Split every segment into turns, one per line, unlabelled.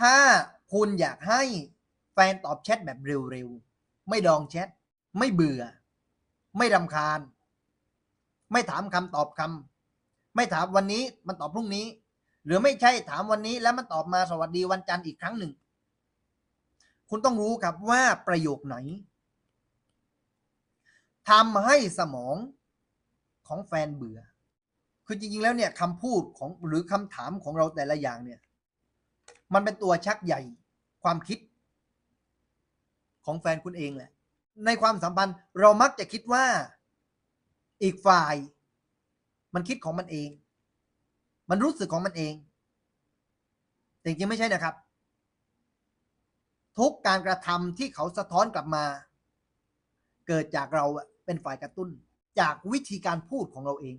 ถ้าคุณอยากให้แฟนตอบแชทแบบเร็วๆ ไม่ดองแชท ไม่เบื่อ ไม่รำคาญ ไม่ถามคำตอบคำไม่ถามวันนี้มันตอบพรุ่งนี้ หรือไม่ใช่ถามวันนี้แล้วมันตอบมาสวัสดีวันจันทร์อีกครั้งหนึ่ง คุณต้องรู้ครับว่าประโยคไหนทำให้สมองของแฟนเบื่อ คือจริงๆ แล้วเนี่ยคำพูดของหรือคำถามของเราแต่ละอย่างเนี่ย มันเป็นตัวชักใหญ่ความคิด ของแฟนคุณเองแหละ ในความสัมพันธ์เรามักจะคิดว่าอีกฝ่าย มันคิดของมันเอง มันรู้สึกของมันเอง แต่จริงๆไม่ใช่นะครับ ทุกการกระทำที่เขาสะท้อนกลับมา เกิดจากเราเป็นฝ่ายกระตุ้น จากวิธีการพูดของเราเอง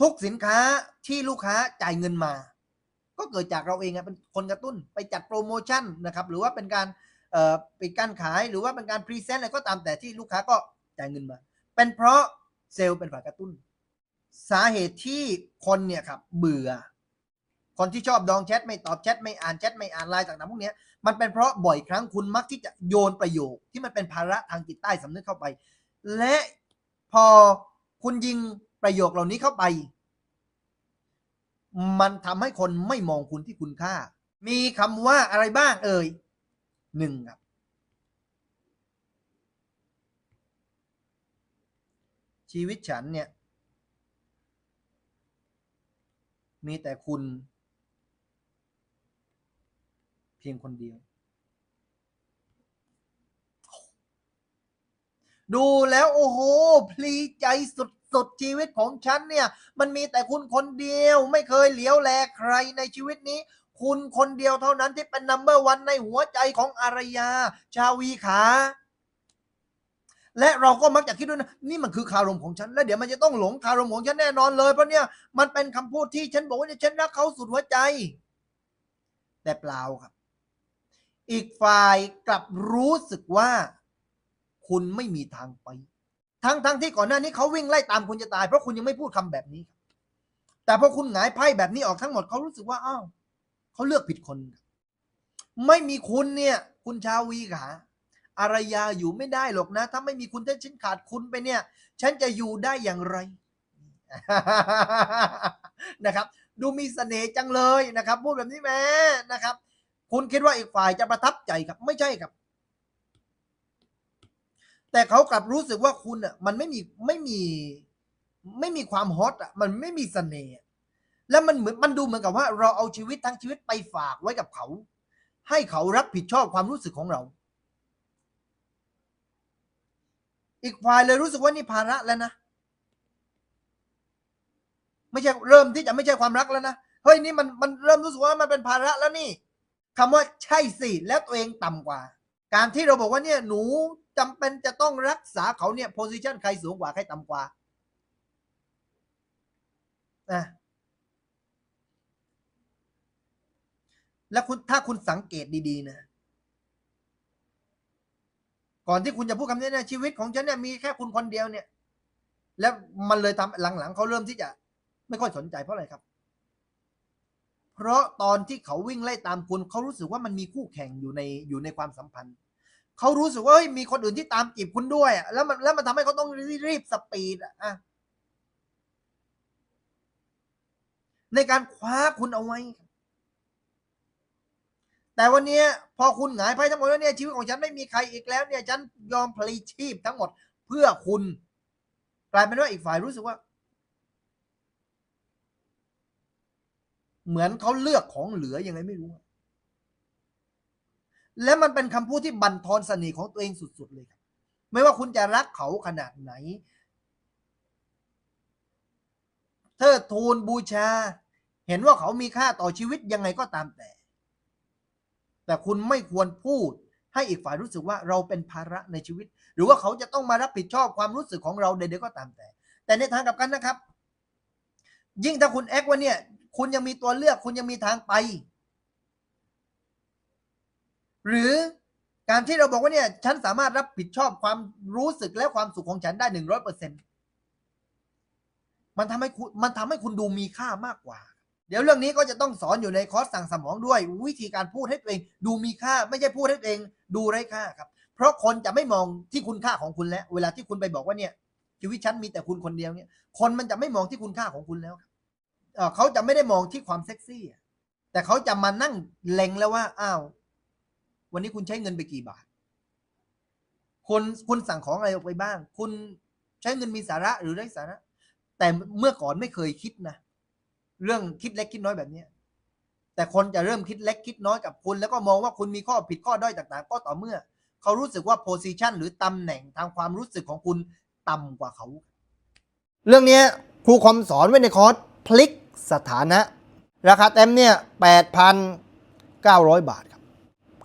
ทุกสินค้าที่ลูกค้าจ่ายเงินมา ก็เกิดจากเราเองเป็นคนกระตุ้นไปจัดโปรโมชั่นนะครับหรือว่าเป็นการเอ่อปิดการขายหรือว่าเป็นการพรีเซนต์อะไรก็ตามแต่ที่ลูกค้าก็จ่ายเงินมา เป็นเพราะเซลล์เป็นฝ่ายกระตุ้น สาเหตุที่คนเนี่ยครับเบื่อ คนที่ชอบดองแชทไม่ตอบแชทไม่อ่านแชทไม่อ่านไลน์ต่างๆพวกนี้มันเป็นเพราะบ่อยครั้งคุณมักที่จะโยนประโยคที่มันเป็นภาระทางจิตใต้สำนึกเข้าไป และพอคุณยิง ประโยคเหล่านี้เข้าไป มันทำให้คนไม่มองคุณที่คุณค่า มีคำว่าอะไรบ้างเอ่ยหนึ่งครับชีวิตฉันเนี่ย มีแต่คุณ เพียงคนเดียว ดูแล้ว โอ้โห พลีใจ สุดชีวิตของฉันเนี่ยมันมีแต่คุณคนเดียวไม่เคยเหลียวแลใครในชีวิตนี้ คุณคนเดียวเท่านั้นที่เป็นนัมเบอร์วันในหัวใจของอารยา ชาวีขา และเราก็มักจะคิดด้วยนะนี่มันคือคารมของฉัน แล้วเดี๋ยวมันจะต้องหลงคารมของฉันแน่นอนเลยเพราะเนี่ยมันเป็นคำพูดที่ฉันบอกว่าฉันรักเขาสุดหัวใจ แต่เปล่าครับ อีกฝ่ายกลับรู้สึกว่า คุณไม่มีทางไป ทั้งทั้งที่ก่อนหน้านี้เขาวิ่งไล่ตามคุณจะตาย เพราะคุณยังไม่พูดคำแบบนี้ แต่พอคุณหงายไพ่แบบนี้ออกทั้งหมดเขารู้สึกว่าอ้าวเขาเลือกผิดคน ไม่มีคุณเนี่ย คุณชาวีขาอารยาอยู่ไม่ได้หรอกนะ ถ้าไม่มีคุณถ้าฉันขาดคุณไปเนี่ย ฉันจะอยู่ได้อย่างไรนะครับ ดูมีเสน่ห์จังเลยนะครับ พูดแบบนี้แม้นะครับ คุณคิดว่าอีกฝ่ายจะประทับใจครับ ไม่ใช่ครับ แต่เขากลับรู้สึกว่าคุณอะมันไม่มีไม่มีไม่มีความฮอตอะมันไม่มีเสน่ห์แล้วมันเหมือนมันดูเหมือนกับว่าเราเอาชีวิตทั้งชีวิตไปฝากไว้กับเขา ให้เขารับผิดชอบความรู้สึกของเรา อีกฝ่ายเลยรู้สึกว่านี่ภาระแล้วนะไม่ใช่เริ่มที่จะไม่ใช่ความรักแล้วนะเฮ้ยนี่มันมันเริ่มรู้สึกว่ามันเป็นภาระแล้วนี่คำว่าใช่สิแล้วตัวเองต่ำกว่า การที่เราบอกว่าเนี่ยหนูจำเป็นจะต้องรักษาเขาเนี่ยโพซิชันใครสูงกว่า ใครต่ำกว่านะแล้วคุณถ้าคุณสังเกตดีๆนะ ก่อนที่คุณจะพูดคำนี้นะชีวิตของฉันเนี่ยมีแค่คุณคนเดียวเนี่ย แล้วมันเลยทำหลังๆเขาเริ่มที่จะ ไม่ค่อยสนใจเพราะอะไรครับ เพราะตอนที่เขาวิ่งไล่ตามคุณเขารู้สึกว่ามันมีคู่แข่งอยู่ในอยู่ในความสัมพันธ์ เขารู้สึกว่าเฮ้ยมีคนอื่นที่ตามจีบคุณด้วยอะแล้วมันแล้วมันทำให้เขาต้องรีบสปีดอะในการคว้าคุณเอาไว้ แต่วันนี้พอคุณหงายไพ่ทั้งหมดแล้วเนี่ยชีวิตของฉันไม่มีใครอีกแล้วเนี่ยฉันยอมพลีชีพทั้งหมดเพื่อคุณ กลายเป็นว่าอีกฝ่ายรู้สึกว่า เหมือนเขาเลือกของเหลือยังไงไม่รู้ และมันเป็นคำพูดที่บั่นทอนเสน่ห์ของตัวเองสุด ๆ เลยครับ ไม่ว่าคุณจะรักเขาขนาดไหน เธอทูลบูชา เห็นว่าเขามีค่าต่อชีวิตยังไงก็ตามแต่ แต่คุณไม่ควรพูดให้อีกฝ่ายรู้สึกว่าเราเป็นภาระในชีวิต หรือว่าเขาจะต้องมารับผิดชอบความรู้สึกของเราใดๆก็ตามแต่ แต่ในทางกลับกันนะครับ ยิ่งถ้าคุณแอคว่าเนี่ย คุณยังมีตัวเลือก คุณยังมีทางไป หรือการที่เราบอกว่าเนี่ยฉันสามารถรับผิดชอบความรู้สึกและความสุขของฉันได้หนึ่งร้อยเปอร์เซ็นมันทำให้คุณมันทำให้คุณดูมีค่ามากกว่า เดี๋ยวเรื่องนี้ก็จะต้องสอนอยู่ในคอร์สสั่งสมองด้วย วิธีการพูดให้ตัวเอง ดูมีค่าไม่ใช่พูดให้ตัวเอง ดูไร้ค่าครับ เพราะคนจะไม่มองที่คุณค่าของคุณแล้ว เวลาที่คุณไปบอกว่าเนี่ยชีวิตฉันมีแต่คุณคนเดียวเนี่ย คนมันจะไม่มองที่คุณค่าของคุณแล้วเขาจะไม่ได้มองที่ความเซ็กซี่แต่เขาจะมานั่งเล็งแล้วว่าอ้าว วันนี้คุณใช้เงินไปกี่บาทคุณคุณสั่งของอะไรออกไปบ้าง คุณใช้เงินมีสาระหรือไร้สาระ แต่เมื่อก่อนไม่เคยคิดนะ เรื่องคิดเล็กคิดน้อยแบบนี้แต่คนจะเริ่มคิดเล็กคิดน้อยกับคุณ แล้วก็มองว่าคุณมีข้อผิดข้อด้อยต่างๆ ก็ต่อเมื่อ เขารู้สึกว่าโพสิชันหรือตำแหน่งทางความรู้สึกของคุณต่ำกว่าเขา เรื่องนี้ครูคอมสอนไว้ในคอร์สพลิกสถานะ ราคาเต็มเนี่ย8,900 บาท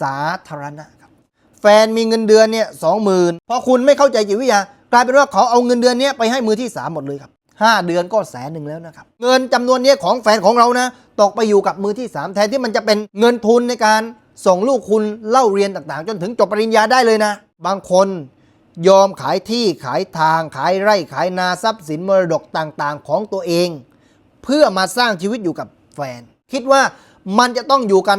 สาธารณะครับ แฟนมีเงินเดือนเนี่ยสองหมื่นพอคุณไม่เข้าใจจิตวิทยากลายเป็นว่าเขาเอาเงินเดือนเนี้ยไปให้มือที่สามหมดเลยครับห้าเดือนก็แสนหนึ่งแล้วนะครับ เงินจำนวนเนี้ยของแฟนของเรานะตกไปอยู่กับมือที่สามแทนที่มันจะเป็นเงินทุนในการส่งลูกคุณเล่าเรียนต่างๆ จนถึงจบปริญญาได้เลยนะ บางคนยอมขายที่ขายทางขายไร่ขายนาทรัพย์สินมรดกต่างๆ ของตัวเอง เพื่อมาสร้างชีวิตอยู่กับแฟน คิดว่ามันจะต้องอยู่กัน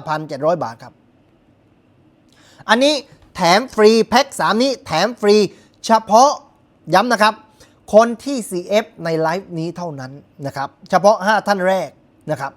9,700 บาทครับ อันนี้แถมฟรีแพ็ค3 นี้แถมฟรีเฉพาะย้ำนะครับ คนที่ CF ในไลฟ์นี้เท่านั้นนะครับ เฉพาะ 5 ท่านแรกนะครับ